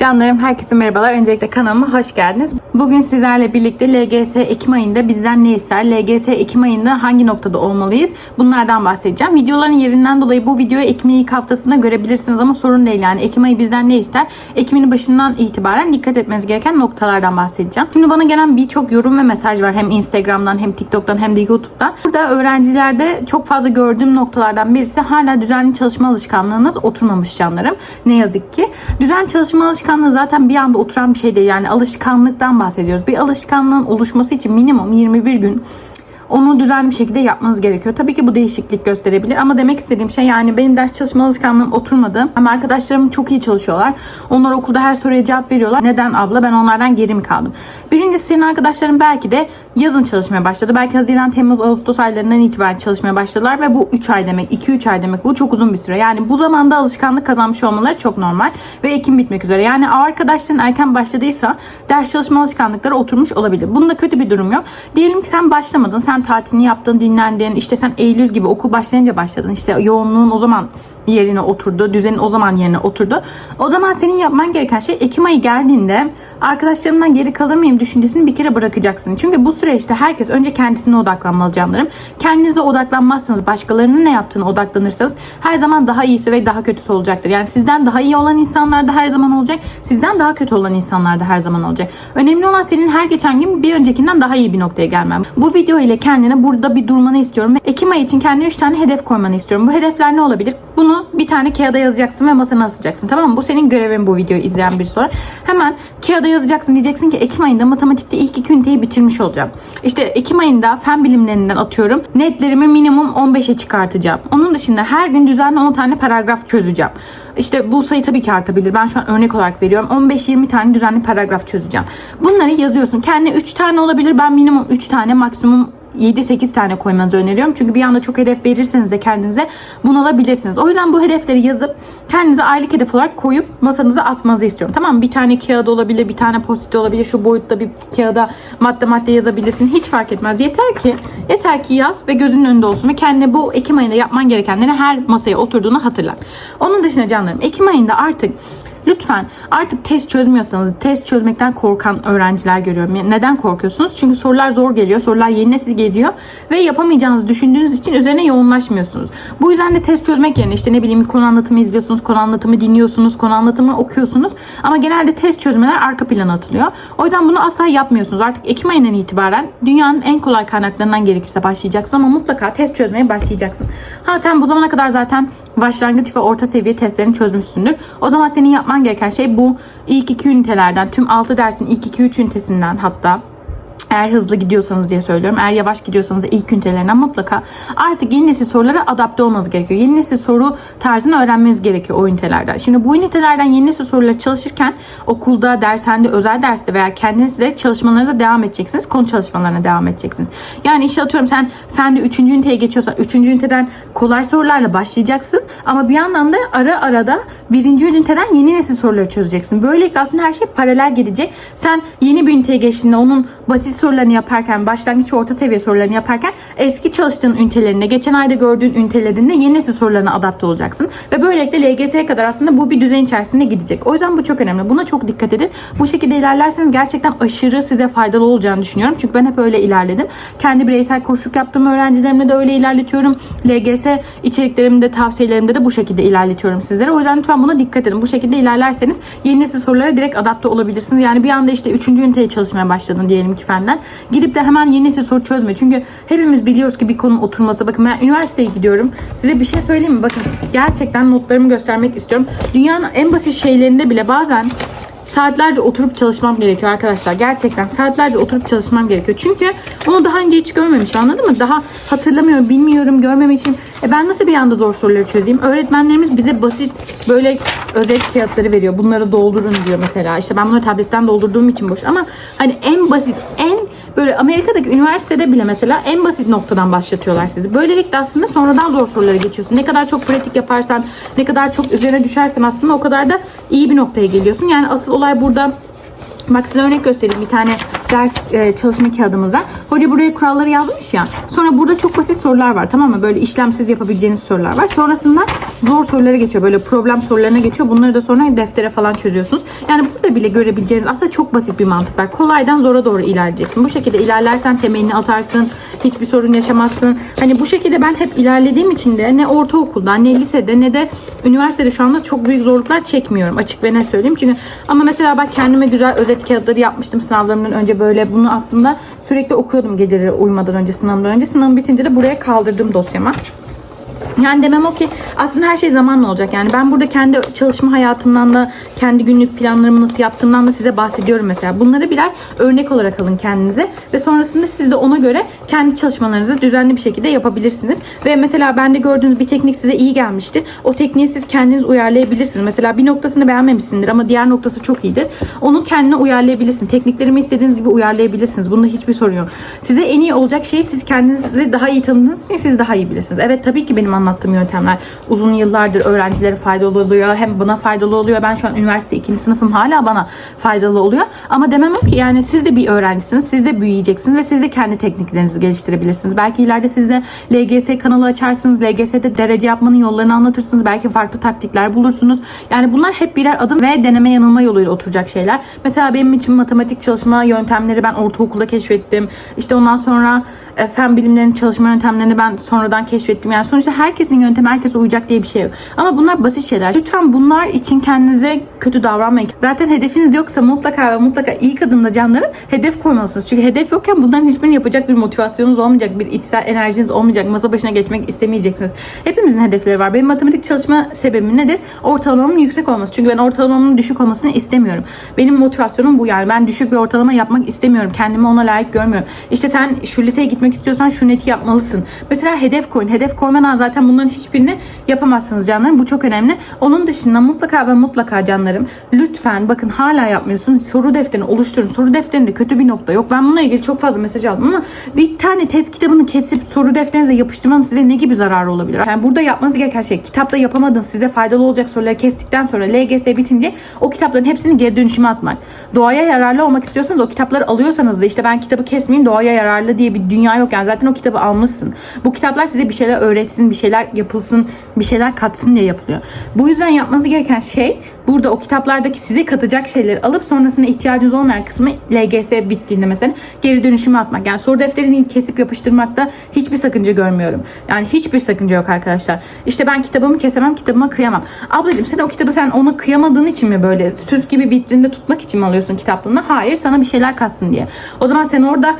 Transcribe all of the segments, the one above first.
Canlarım herkese merhabalar. Öncelikle kanalıma hoş geldiniz. Bugün sizlerle birlikte LGS Ekim ayında bizden ne ister? LGS Ekim ayında hangi noktada olmalıyız? Bunlardan bahsedeceğim. Videoların yerinden dolayı bu videoyu Ekim'in ilk haftasında görebilirsiniz ama sorun değil yani. Ekim ayı bizden ne ister? Ekim'in başından itibaren dikkat etmeniz gereken noktalardan bahsedeceğim. Şimdi bana gelen birçok yorum ve mesaj var. Hem Instagram'dan hem TikTok'tan hem de YouTube'dan. Burada öğrencilerde çok fazla gördüğüm noktalardan birisi hala düzenli çalışma alışkanlığınız oturmamış canlarım. Ne yazık ki. Düzenli çalışma alışkanlığı zaten bir anda oturan bir şey değil. Yani alışkanlıktan bahsediyoruz. Bir alışkanlığın oluşması için minimum 21 gün onu düzenli bir şekilde yapmanız gerekiyor. Tabii ki bu değişiklik gösterebilir ama demek istediğim şey yani benim ders çalışma alışkanlığım oturmadı. Ama arkadaşlarım çok iyi çalışıyorlar. Onlar okulda her soruya cevap veriyorlar. Neden abla ben onlardan geri mi kaldım? Birincisi senin arkadaşların belki de yazın çalışmaya başladı. Belki Haziran, Temmuz, Ağustos aylarından itibaren çalışmaya başladılar ve bu 3 ay demek, 2-3 ay demek. Bu çok uzun bir süre. Yani bu zamanda alışkanlık kazanmış olmaları çok normal ve Ekim bitmek üzere. Yani arkadaşların erken başladıysa ders çalışma alışkanlıkları oturmuş olabilir. Bunda kötü bir durum yok. Diyelim ki sen başlamadın, sen tatilini yaptın, dinlendin. İşte sen Eylül gibi okul başlayınca başladın. İşte yoğunluğun o zaman yerine oturdu. Düzenin o zaman yerine oturdu. O zaman senin yapman gereken şey Ekim ayı geldiğinde arkadaşlarımdan geri kalır mıyım düşüncesini bir kere bırakacaksın. Çünkü bu süreçte herkes önce kendisine odaklanmalı canlarım. Kendinize odaklanmazsanız, başkalarının ne yaptığını odaklanırsanız her zaman daha iyisi ve daha kötüsü olacaktır. Yani sizden daha iyi olan insanlar da her zaman olacak. Sizden daha kötü olan insanlar da her zaman olacak. Önemli olan senin her geçen gün bir öncekinden daha iyi bir noktaya gelmen. Bu video ile kendine burada bir durmanı istiyorum. Ve Ekim ayı için kendine 3 tane hedef koymanı istiyorum. Bu hedefler ne olabilir? Bunu bir tane kağıda yazacaksın ve masana asacaksın. Tamam mı? Bu senin görevin bu videoyu izleyen bir sonra. Hemen kağıda yazacaksın. Diyeceksin ki Ekim ayında matematikte ilk iki üniteyi bitirmiş olacağım. İşte Ekim ayında fen bilimlerinden atıyorum. Netlerimi minimum 15'e çıkartacağım. Onun dışında her gün düzenli 10 tane paragraf çözeceğim. İşte bu sayı tabii ki artabilir. Ben şu an örnek olarak veriyorum. 15-20 tane düzenli paragraf çözeceğim. Bunları yazıyorsun. Kendine 3 tane olabilir. Ben minimum 3 tane maksimum 7-8 tane koymanızı öneriyorum. Çünkü bir anda çok hedef verirseniz de kendinize bunalabilirsiniz. O yüzden bu hedefleri yazıp kendinize aylık hedef olarak koyup masanıza asmanızı istiyorum. Tamam mı? Bir tane kağıt olabilir, bir tane post olabilir. Şu boyutta bir kağıda madde madde yazabilirsin. Hiç fark etmez. Yeter ki yeter ki yaz ve gözünün önünde olsun ve kendine bu Ekim ayında yapman gerekenleri her masaya oturduğunu hatırla. Onun dışında canlarım Ekim ayında artık Lütfen artık test çözmüyorsanız test çözmekten korkan öğrenciler görüyorum. Neden korkuyorsunuz? Çünkü sorular zor geliyor. Sorular yeni nesil geliyor ve yapamayacağınızı düşündüğünüz için üzerine yoğunlaşmıyorsunuz. Bu yüzden de test çözmek yerine işte ne bileyim konu anlatımı izliyorsunuz, konu anlatımı dinliyorsunuz, konu anlatımı okuyorsunuz. Ama genelde test çözmeler arka plana atılıyor. O yüzden bunu asla yapmıyorsunuz. Artık Ekim ayından itibaren dünyanın en kolay kaynaklarından gerekirse başlayacaksın ama mutlaka test çözmeye başlayacaksın. Ha sen bu zamana kadar zaten başlangıç ve orta seviye testlerini çözmüşsündür. O zaman senin yapman gereken şey bu ilk iki ünitelerden, tüm 6 dersin ilk 2-3 ünitesinden hatta eğer hızlı gidiyorsanız diye söylüyorum. Eğer yavaş gidiyorsanız ilk ünitelerinden mutlaka artık yeni nesil sorulara adapte olmanız gerekiyor. Yeni nesil soru tarzını öğrenmeniz gerekiyor o ünitelerden. Şimdi bu ünitelerden yeni nesil soruları çalışırken okulda, dershanede, özel derste veya kendiniz de çalışmalarınıza devam edeceksiniz. Konu çalışmalarına devam edeceksiniz. Yani işte atıyorum sen fende 3. üniteye geçiyorsan 3. üniteden kolay sorularla başlayacaksın. Ama bir yandan da ara arada 1. üniteden yeni nesil soruları çözeceksin. Böylelikle aslında her şey paralel gidecek. Sen yeni bir üniteye geçtiğinde onun basit sorularını yaparken, başlangıç orta seviye sorularını yaparken eski çalıştığın ünitelerine, geçen ayda gördüğün ünitelerinde yeni nesil sorularına adapte olacaksın. Ve böylelikle LGS'ye kadar aslında bu bir düzen içerisinde gidecek. O yüzden bu çok önemli. Buna çok dikkat edin. Bu şekilde ilerlerseniz gerçekten aşırı size faydalı olacağını düşünüyorum. Çünkü ben hep öyle ilerledim. Kendi bireysel koçluk yaptığım öğrencilerimle de öyle ilerletiyorum. LGS içeriklerimde, tavsiyelerimde de bu şekilde ilerletiyorum sizlere. O yüzden lütfen buna dikkat edin. Bu şekilde ilerlerseniz yeni nesil sorulara direkt adapte olabilirsiniz. Yani bir anda işte 3. üniteye çalışmaya başladın diyelim ki fenden. Gidip de hemen yeni nesil soru çözme. Çünkü hepimiz biliyoruz ki bir konu oturması. Bakın ben üniversiteye gidiyorum. Size bir şey söyleyeyim mi? Bakın gerçekten notlarımı göstermek istiyorum. Dünyanın en basit şeylerinde bile bazen saatlerce oturup çalışmam gerekiyor arkadaşlar. Gerçekten saatlerce oturup çalışmam gerekiyor. Çünkü onu daha önce hiç görmemişim anladın mı? Daha hatırlamıyorum, bilmiyorum, görmemişim. E ben nasıl bir anda zor soruları çözeyim? Öğretmenlerimiz bize basit böyle özet kağıtları veriyor. Bunları doldurun diyor mesela. İşte ben bunları tabletten doldurduğum için boş. Ama hani en basit, en böyle Amerika'daki üniversitede bile mesela en basit noktadan başlatıyorlar sizi. Böylelikle aslında sonradan zor sorulara geçiyorsun. Ne kadar çok pratik yaparsan, ne kadar çok üzerine düşersen aslında o kadar da iyi bir noktaya geliyorsun. Yani asıl olay burada Bak size örnek göstereyim bir tane ders e, çalışma kağıdımızda. Hoca buraya kuralları yazmış ya. Sonra burada çok basit sorular var tamam mı? Böyle işlemsiz yapabileceğiniz sorular var. Sonrasında zor sorulara geçiyor. Böyle problem sorularına geçiyor. Bunları da sonra deftere falan çözüyorsunuz. Yani burada bile görebileceğiniz aslında çok basit bir mantık var. Kolaydan zora doğru ilerleyeceksin. Bu şekilde ilerlersen temelini atarsın. Hiçbir sorun yaşamazsın. Hani bu şekilde ben hep ilerlediğim için de ne ortaokulda ne lisede ne de üniversitede şu anda çok büyük zorluklar çekmiyorum. Açık ve ne söyleyeyim. Çünkü ama mesela bak kendime güzel özet kağıtları yapmıştım sınavlarımdan önce böyle. Bunu aslında sürekli okuyordum geceleri uyumadan önce sınavdan önce. Sınavım bitince de buraya kaldırdım dosyama. Yani demem o ki aslında her şey zamanla olacak. Yani ben burada kendi çalışma hayatımdan da kendi günlük planlarımı nasıl yaptığımdan da size bahsediyorum mesela. Bunları birer örnek olarak alın kendinize ve sonrasında siz de ona göre kendi çalışmalarınızı düzenli bir şekilde yapabilirsiniz. Ve mesela bende gördüğünüz bir teknik size iyi gelmiştir. O tekniği siz kendiniz uyarlayabilirsiniz. Mesela bir noktasını beğenmemişsindir ama diğer noktası çok iyidir. Onu kendine uyarlayabilirsin. Tekniklerimi istediğiniz gibi uyarlayabilirsiniz. Bunda hiçbir sorun yok. Size en iyi olacak şey siz kendinizi daha iyi tanıdığınız için siz daha iyi bilirsiniz. Evet tabii ki benim anlattığım yöntemler uzun yıllardır öğrencilere faydalı oluyor. Hem bana faydalı oluyor. Ben şu an üniversite ikinci sınıfım hala bana faydalı oluyor. Ama demem o ki yani siz de bir öğrencisiniz. Siz de büyüyeceksiniz ve siz de kendi tekniklerinizi geliştirebilirsiniz. Belki ileride siz de LGS kanalı açarsınız. LGS'de derece yapmanın yollarını anlatırsınız. Belki farklı taktikler bulursunuz. Yani bunlar hep birer adım ve deneme yanılma yoluyla oturacak şeyler. Mesela benim için matematik çalışma yöntemleri ben ortaokulda keşfettim. İşte ondan sonra fen bilimlerinin çalışma yöntemlerini ben sonradan keşfettim. Yani sonuçta herkesin yöntemi herkese uyacak diye bir şey yok. Ama bunlar basit şeyler. Lütfen bunlar için kendinize kötü davranmayın. Zaten hedefiniz yoksa mutlaka ve mutlaka ilk adımda canlarım hedef koymalısınız. Çünkü hedef yokken bunların hiçbirini yapacak bir motivasyonunuz olmayacak. Bir içsel enerjiniz olmayacak. Masa başına geçmek istemeyeceksiniz. Hepimizin hedefleri var. Benim matematik çalışma sebebim nedir? Ortalamamın yüksek olması. Çünkü ben ortalamamın düşük olmasını istemiyorum. Benim motivasyonum bu yani. Ben düşük bir ortalama yapmak istemiyorum. Kendimi ona layık görmüyorum. İşte sen şu liseye gitmek istiyorsan şu neti yapmalısın. Mesela hedef koyun. Hedef koymadan zaten bunların hiçbirini yapamazsınız canlarım. Bu çok önemli. Onun dışında mutlaka ve mutlaka canlarım lütfen bakın hala yapmıyorsunuz. Soru defterini oluşturun. Soru defterinde kötü bir nokta yok. Ben bununla ilgili çok fazla mesaj aldım ama bir tane test kitabını kesip soru defterinize yapıştırmanın size ne gibi zararı olabilir? Yani burada yapmanız gereken şey kitapta yapamadığınız size faydalı olacak soruları kestikten sonra LGS bitince o kitapların hepsini geri dönüşüme atmak. Doğaya yararlı olmak istiyorsanız o kitapları alıyorsanız da işte ben kitabı kesmeyeyim doğaya yararlı diye bir dünya yok. Yani zaten o kitabı almışsın. Bu kitaplar size bir şeyler öğretsin, bir şeyler yapılsın, bir şeyler katsın diye yapılıyor. Bu yüzden yapmanız gereken şey burada o kitaplardaki size katacak şeyleri alıp sonrasında ihtiyacınız olmayan kısmı LGS bittiğinde mesela geri dönüşüme atmak. Yani soru defterini kesip yapıştırmakta hiçbir sakınca görmüyorum. Yani hiçbir sakınca yok arkadaşlar. İşte ben kitabımı kesemem, kitabıma kıyamam. Ablacığım sen o kitabı sen ona kıyamadığın için mi böyle süs gibi vitrinde tutmak için mi alıyorsun kitaplığını? Hayır sana bir şeyler katsın diye. O zaman sen orada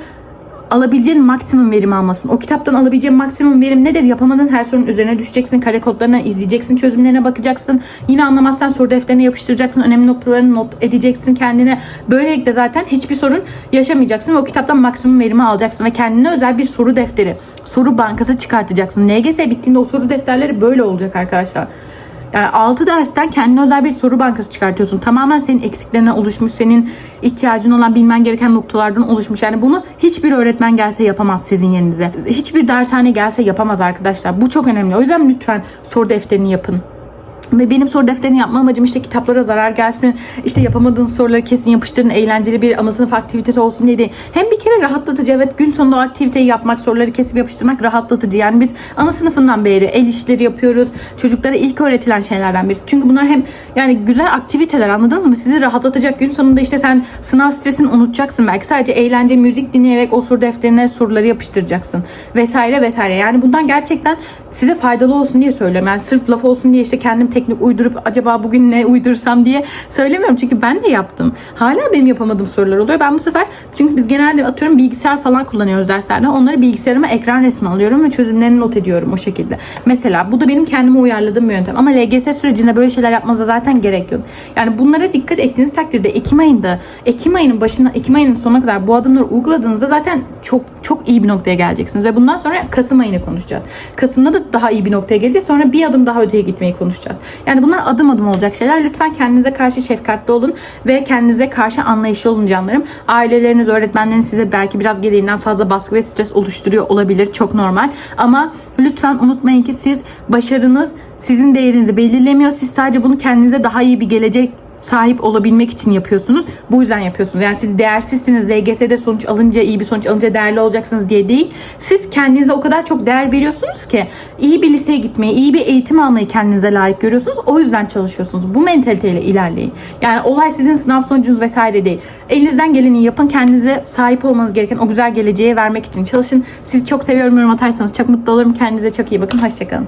alabileceğin maksimum verim almasın. O kitaptan alabileceğin maksimum verim nedir? Yapamadığın her sorunun üzerine düşeceksin. Kare kodlarına izleyeceksin. Çözümlerine bakacaksın. Yine anlamazsan soru defterine yapıştıracaksın. Önemli noktalarını not edeceksin kendine. Böylelikle zaten hiçbir sorun yaşamayacaksın. Ve o kitaptan maksimum verimi alacaksın. Ve kendine özel bir soru defteri, soru bankası çıkartacaksın. LGS bittiğinde o soru defterleri böyle olacak arkadaşlar. Yani 6 dersten kendine özel bir soru bankası çıkartıyorsun. Tamamen senin eksiklerine oluşmuş, senin ihtiyacın olan bilmen gereken noktalardan oluşmuş. Yani bunu hiçbir öğretmen gelse yapamaz sizin yerinize. Hiçbir dershane gelse yapamaz arkadaşlar. Bu çok önemli. O yüzden lütfen soru defterini yapın. Ve benim soru defterini yapma amacım işte kitaplara zarar gelsin. işte yapamadığın soruları kesin yapıştırın. Eğlenceli bir ana sınıf aktivitesi olsun diye değil. Hem bir kere rahatlatıcı. Evet gün sonunda o aktiviteyi yapmak, soruları kesip yapıştırmak rahatlatıcı. Yani biz ana sınıfından beri el işleri yapıyoruz. Çocuklara ilk öğretilen şeylerden birisi. Çünkü bunlar hem yani güzel aktiviteler anladınız mı? Sizi rahatlatacak. Gün sonunda işte sen sınav stresini unutacaksın. Belki sadece eğlence, müzik dinleyerek o soru defterine soruları yapıştıracaksın. Vesaire vesaire. Yani bundan gerçekten size faydalı olsun diye söylüyorum. Yani sırf laf olsun diye işte kendim teknik uydurup acaba bugün ne uydursam diye söylemiyorum. Çünkü ben de yaptım. Hala benim yapamadığım sorular oluyor. Ben bu sefer çünkü biz genelde atıyorum bilgisayar falan kullanıyoruz derslerde. Onları bilgisayarıma ekran resmi alıyorum ve çözümlerini not ediyorum o şekilde. Mesela bu da benim kendime uyarladığım bir yöntem. Ama LGS sürecinde böyle şeyler yapmanıza zaten gerek yok. Yani bunlara dikkat ettiğiniz takdirde Ekim ayında, Ekim ayının başına, Ekim ayının sonuna kadar bu adımları uyguladığınızda zaten çok çok iyi bir noktaya geleceksiniz. Ve bundan sonra Kasım ayını konuşacağız. Kasım'da da daha iyi bir noktaya geleceğiz. Sonra bir adım daha öteye gitmeyi konuşacağız. Yani bunlar adım adım olacak şeyler. Lütfen kendinize karşı şefkatli olun ve kendinize karşı anlayışlı olun canlarım. Aileleriniz, öğretmenleriniz size belki biraz gereğinden fazla baskı ve stres oluşturuyor olabilir. Çok normal. Ama lütfen unutmayın ki siz başarınız sizin değerinizi belirlemiyor. Siz sadece bunu kendinize daha iyi bir gelecek sahip olabilmek için yapıyorsunuz. Bu yüzden yapıyorsunuz. Yani siz değersizsiniz. LGS'de sonuç alınca, iyi bir sonuç alınca değerli olacaksınız diye değil. Siz kendinize o kadar çok değer veriyorsunuz ki iyi bir liseye gitmeyi, iyi bir eğitim almayı kendinize layık görüyorsunuz. O yüzden çalışıyorsunuz. Bu mentaliteyle ilerleyin. Yani olay sizin sınav sonucunuz vesaire değil. Elinizden geleni yapın. Kendinize sahip olmanız gereken o güzel geleceğe vermek için çalışın. Sizi çok seviyorum. Yorum atarsanız çok mutlu olurum. Kendinize çok iyi bakın. Hoşçakalın.